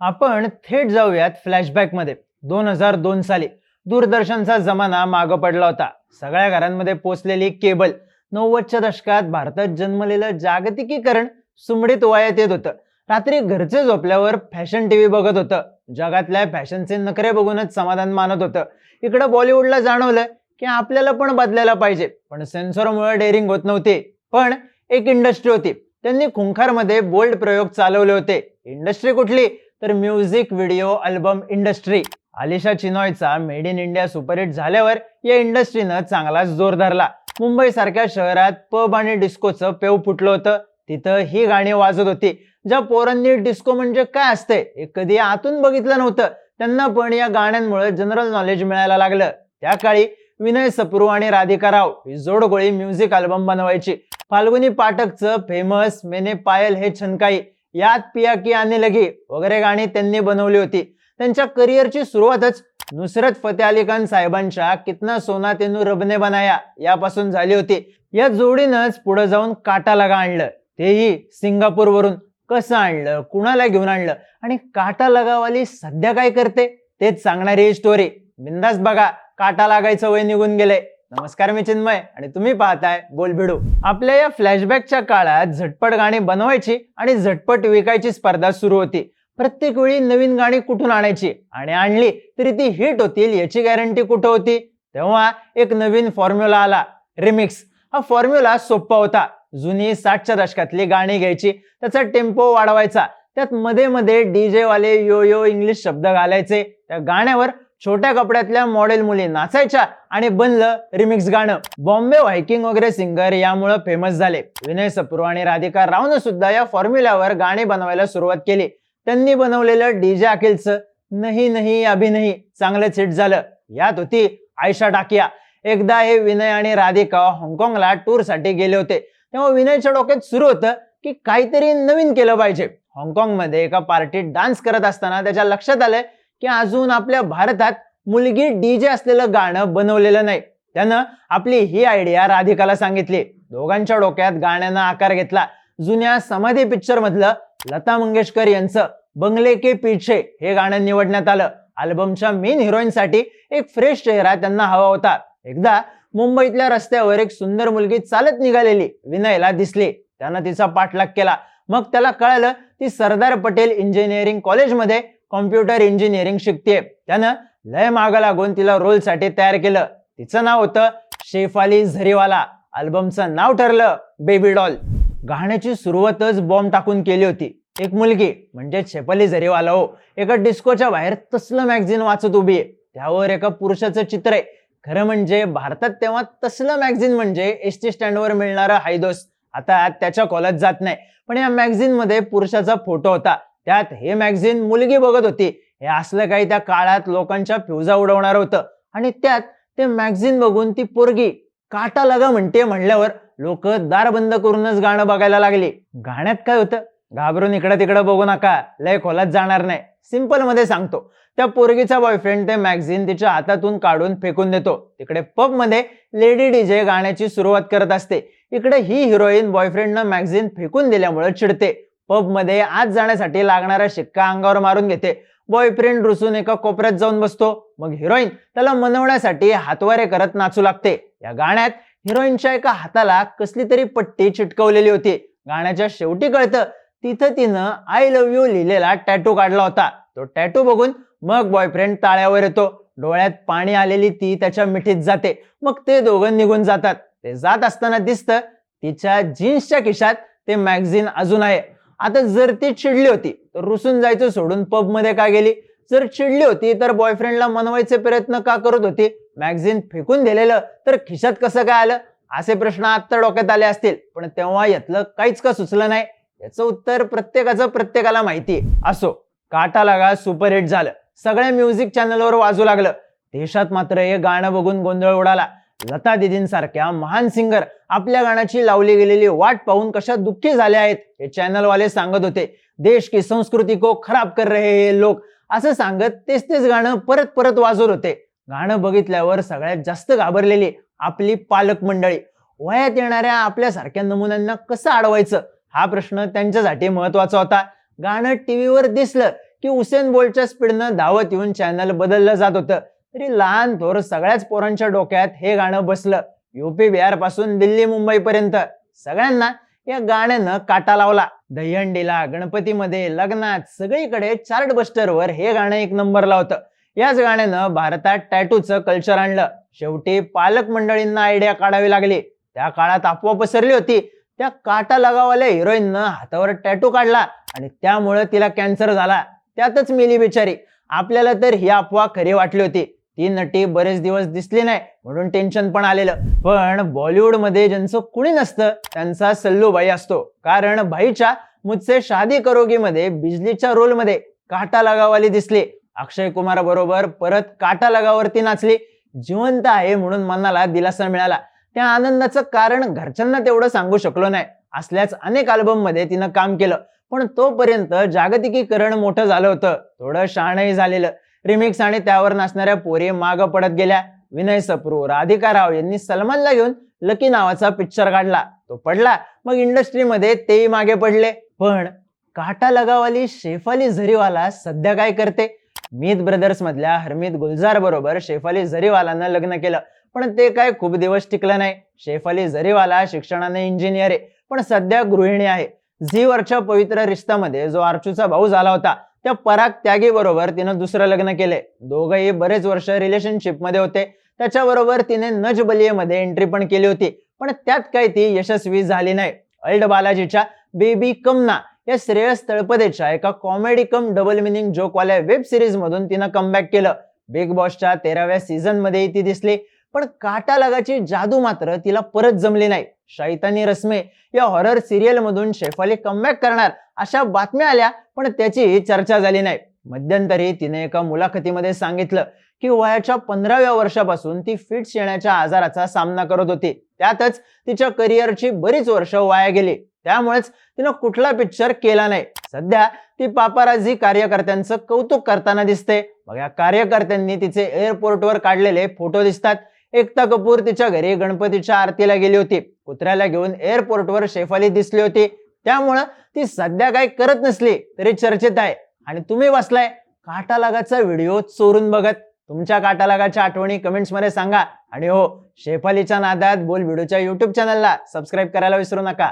आपण थेट जाऊयात फ्लॅशबॅकमध्ये दोन हजार दोन साली दूरदर्शनचा जमाना मागं पडला होता. सगळ्या घरांमध्ये पोचलेली केबल नव्वदच्या दशकात भारतात जन्मलेलं जागतिकीकरण सुमडीत वयात येत होतं. रात्री घरचे झोपल्यावर फॅशन टीव्ही बघत होतं. जगातल्या फॅशनचे नखरे बघूनच समाधान मानत होतं. इकडं बॉलिवूडला जाणवलं की आपल्याला पण बदलायला पाहिजे. पण सेन्सॉरमुळे डेअरिंग होत नव्हते. पण एक इंडस्ट्री होती. त्यांनी खुंखारमध्ये बोल्ड प्रयोग चालवले होते. इंडस्ट्री कुठली? तर music video album industry Alisha चिनॉयचा made in India superhit झाल्यावर या इंडस्ट्रीनं चांगलाच जोर धरला. मुंबई सारख्या शहरात पब आणि डिस्कोचं पेव फुटलं होतं. तिथं ही गाणी वाजत होती. ज्या पोरांनी डिस्को म्हणजे काय असते हे कधी आतून बघितलं नव्हतं. त्यांना पण या गाण्यांमुळे जनरल नॉलेज मिळायला लागलं. त्या काळी विनय सप्रू आणि राधिका राव ही जोडगोळी म्युझिक अल्बम बनवायची. फाल्गुनी पाठकचं फेमस मेने पायल हे छनकाई. यात पिया की आने लगी वगैरे गाणी त्यांनी बनवली होती. त्यांच्या करिअरची सुरुवातच नुसरत फते अली खान साहेबांच्या कितना सोना तेनू रबने बनाया यापासून झाली होती. या जोडीनंच पुढे जाऊन काटा लगा आणलं. तेही सिंगापूरवरून कसं आणलं कुणाला घेऊन आणलं आणि काटा लगावाली सध्या काय करते तेच सांगणारी ही स्टोरी बिंदास बघा काटा लागायचं वय निघून गेलंय. नमस्कार मी चिन्मय आणि तुम्ही पाहताय बोल भिडू आपल्या या फ्लॅशबॅकच्या काळात झटपट गाणी बनवायची आणि झटपट विकायची स्पर्धा सुरू होती. प्रत्येक वेळी नवीन गाणी कुठून आणायची आणि आणली तरी ती हिट होतील याची गॅरंटी कुठं होती? तेव्हा एक नवीन फॉर्म्युला आला रिमिक्स हा फॉर्म्युला सोपा होता. जुनी साठच्या दशकातली गाणी घ्यायची त्याचा टेम्पो वाढवायचा. त्यात मध्ये मध्ये डीजे वाले यो यो इंग्लिश शब्द घालायचे. त्या गाण्यावर छोट्या कपड्यातल्या मॉडेल मुली नाचायच्या आणि बनलं रिमिक्स गाणं. बॉम्बे व्हायकिंग वगैरे सिंगर यामुळे फेमस झाले. विनय सप्रू आणि राधिका रावनं सुद्धा या फॉर्म्युल्यावर गाणी बनवायला सुरुवात केली. त्यांनी बनवलेलं डीजे अखिलचं नाही नाही अभिनही चांगलंच हिट झालं. यात होती आयशा टाकिया. एकदा हे विनय आणि राधिका हाँगकाँगला टूरसाठी गेले होते. तेव्हा विनयच्या डोक्यात सुरू होतं की काहीतरी नवीन केलं पाहिजे. हाँगकाँगमध्ये एका पार्टीत डान्स करत असताना त्याच्या लक्षात आलं की अजून आपल्या भारतात मुलगी डीजे असलेलं गाणं बनवलेलं नाही. त्यानं आपली ही आयडिया राधिकाला सांगितली. दोघांच्या डोक्यात गाण्यानं आकार घेतला. जुन्या समाधी पिक्चर मधलं लता मंगेशकर यांचं बंगले के पीछे हे गाणं निवडण्यात आलं. अल्बमच्या मेन हिरोईन साठी एक फ्रेश चेहरा त्यांना हवा होता. एकदा मुंबईतल्या रस्त्यावर एक सुंदर मुलगी चालत निघालेली विनयला दिसली. त्यानं तिचा पाठलाग केला. मग त्याला कळालं ती सरदार पटेल इंजिनिअरिंग कॉलेजमध्ये कॉम्प्युटर इंजिनिअरिंग शिकते त्यानं लय मागं लागून तिला रोलसाठी तयार केलं. तिचं नाव होतं शेफाली झरीवाला. अल्बमचं नाव ठरलं बेबी डॉल. गाण्याची सुरुवातच बॉम्ब टाकून केली होती. एक मुलगी म्हणजे शेफाली झरीवाला हो. एका डिस्कोच्या बाहेर तसलं मॅगझिन वाचत उभी आहे. त्यावर एका पुरुषाचं चित्र आहे. खरं म्हणजे भारतात तेव्हा तसलं मॅगझिन म्हणजे एस टी स्टँडवर मिळणारं हायदोस. आता त्याच्या कॉलात जात नाही. पण या मॅगझिनमध्ये पुरुषाचा फोटो होता. त्यात हे मॅगझिन मुलगी बघत होती. हे असलं काही त्या काळात लोकांच्या फ्युजा उडवणार होतं. आणि त्यात ते मॅगझिन बघून ती पोरगी काटा लगा म्हणते म्हणल्यावर लोक दार बंद करूनच गाणं बघायला लागली. गाण्यात काय होतं? घाबरून इकडं तिकडं बघू नका. लय खोलात जाणार नाही. सिंपलमध्ये सांगतो. त्या पोरगीचा बॉयफ्रेंड ते मॅगझिन तिच्या हातातून काढून फेकून देतो. तिकडे पबमध्ये लेडी डीजे गाण्याची सुरुवात करत असते. इकडे ही हिरोईन बॉयफ्रेंडनं मॅगझिन फेकून दिल्यामुळे चिडते. पबमध्ये आत जाण्यासाठी लागणारा शिक्का अंगावर मारून घेते. बॉयफ्रेंड रुसून एका कोपऱ्यात जाऊन बसतो. मग हिरोईन त्याला मनवण्यासाठी हातवारे करत नाचू लागते. या गाण्यात हिरोईनच्या एका हाताला कसली तरी पट्टी चिटकवलेली होती. गाण्याच्या शेवटी कळतं तिथं तिनं आय लव्ह यू लिहिलेला टॅटू काढला होता. तो टॅटू बघून मग बॉयफ्रेंड ताळ्यावर येतो. डोळ्यात पाणी आलेली ती त्याच्या मिठीत जाते. मग ते दोघं निघून जातात. ते जात असताना दिसतं तिच्या जीन्सच्या खिशात ते मॅगझिन अजून आहे. आता जर ती चिडली होती तर रुसून जायचं सोडून पबमध्ये का गेली? जर चिडली होती तर बॉयफ्रेंडला मनवायचे प्रयत्न का करत होती? मॅगझिन फेकून दिलेलं तर खिशात कसं काय आलं? असे प्रश्न आत्ता डोक्यात आले असतील. पण तेव्हा यातलं काहीच का सुचलं नाही? याचं उत्तर प्रत्येकाचं प्रत्येकाला माहिती. आहे असो काटा लागा सुपरहिट झालं. सगळ्या म्युझिक चॅनलवर वाजू लागलं. देशात मात्र हे गाणं बघून गोंधळ उडाला. लता दिदींसारख्या महान सिंगर आपल्या गाण्याची लावली गेलेली वाट पाहून कशा दुःखी झाले आहेत हे चॅनलवाले सांगत होते. देश की संस्कृती को खराब कर रहे हे लोक असं सांगत तेच तेच गाणं परत परत वाजवत होते. गाणं बघितल्यावर सगळ्यात जास्त घाबरलेली आपली पालक मंडळी. वयात येणाऱ्या आपल्यासारख्या नमुन्यांना कसं अडवायचं? हा प्रश्न त्यांच्यासाठी महत्त्वाचा होता. गाणं टीव्हीवर दिसलं की उसेन बोल्टच्या स्पीडनं धावत येऊन चॅनल बदललं जात होतं. तरी लहान थोर सगळ्याच पोरांच्या डोक्यात हे गाणं बसलं. युपी बिहारपासून दिल्ली मुंबई पर्यंत सगळ्यांना या गाण्यानं काटा लावला. दहीहंडीला गणपतीमध्ये लग्नात सगळीकडे चार्ट बस्टरवर हे गाणं एक नंबरला होतं. याच गाण्यानं भारतात टॅटूचं कल्चर आणलं. शेवटी पालक मंडळींना आयडिया काढावी लागली. त्या काळात अफवा पसरली होती. त्या काटा लगावाल्या हिरोईननं हातावर टॅटू काढला आणि त्यामुळे तिला कॅन्सर झाला. त्यातच मिली बिचारी. आपल्याला तर ही अफवा खरी वाटली होती. ती नटी बरेच दिवस दिसली नाही म्हणून टेन्शन पण आलेलं. पण बॉलिवूडमध्ये ज्यांचं कुणी नसतं त्यांचा सल्लूबाई असतो. कारण भाईच्या मुझसे शादी करोगीमध्ये बिजलीच्या रोलमध्ये काटा लगावाली दिसली. अक्षय कुमार बरोबर परत काटा लगावरती नाचली. जिवंत आहे म्हणून मनाला दिलासा मिळाला. त्या आनंदाचं कारण घरच्यांना तेवढं सांगू शकलो नाही. असल्याच अनेक अल्बममध्ये तिनं काम केलं. पण तोपर्यंत जागतिकीकरण मोठं झालं होतं. थोडं शहाणही झालेलं. रिमिक्स आणि त्यावर नाचणाऱ्या पोरी माग पडत गेल्या. विनय सप्रू राधिका राव यांनी सलमानला घेऊन लकी नावाचा पिक्चर काढला. तो पडला. मग इंडस्ट्रीमध्ये तेही मागे पडले. पण काटा लगावाली शेफाली झरीवाला सध्या काय करते? मीत ब्रदर्स मधल्या हरमीत गुलजार बरोबर शेफाली झरीवालानं लग्न केलं. पण ते काय खूप दिवस टिकलं नाही. शेफाली झरीवाला शिक्षणाने इंजिनियर आहे. पण सध्या गृहिणी आहे. झीवरच्या पवित्र रिश्तामध्ये जो आर्चूचा भाऊ झाला होता त्या पराग त्यागी बरोबर तिनं दुसरं लग्न केले. दोघंही बरेच वर्ष रिलेशनशिपमध्ये होते. त्याच्याबरोबर तिने नज बलियेमध्ये एंट्री पण केली होती. पण त्यात काही ती यशस्वी झाली नाही. अल्ड बालाजीच्या बेबी कमना या श्रेयस तळपदेच्या एका कॉमेडी कम डबल मिनिंग जोकवाल्या वेब सिरीज मधून तिनं कमबॅक केलं. बिग बॉसच्या तेराव्या सीझनमध्ये ती दिसली. पण काटा लगाची जादू मात्र तिला परत जमली नाही. शैतानी रस्मे या हॉरर सिरियल मधून शेफाली कमबॅक करणार अशा बातम्या आल्या पण त्याची चर्चा झाली नाही. मध्यंतरी तिने एका मुलाखतीमध्ये सांगितलं की वयाच्या पंधराव्या वर्षापासून ती फिट्स येण्याच्या आजाराचा सामना करत होती. त्यातच तिच्या करिअरची बरीच वर्ष वाया गेली. त्यामुळेच तिनं कुठला पिक्चर केला नाही. सध्या ती पापाराजी कार्यकर्त्यांचं कौतुक करताना दिसते. मग या कार्यकर्त्यांनी तिचे एअरपोर्टवर काढलेले फोटो दिसतात. एकता कपूर तिच्या घरी गणपतीच्या आरतीला गेली होती. कुत्र्याला घेऊन एअरपोर्टवर शेफाली दिसली होती. त्यामुळं ती सध्या काही करत नसली तरी चर्चेत आहे. आणि तुम्ही बसलाय काटालागाचा व्हिडिओ चोरून बघत. तुमच्या काटालागाच्या आठवणी कमेंट्समध्ये सांगा. आणि हो शेफालीच्या नादात बोल व्हिडिओच्या युट्यूब चॅनलला सबस्क्राईब करायला विसरू नका.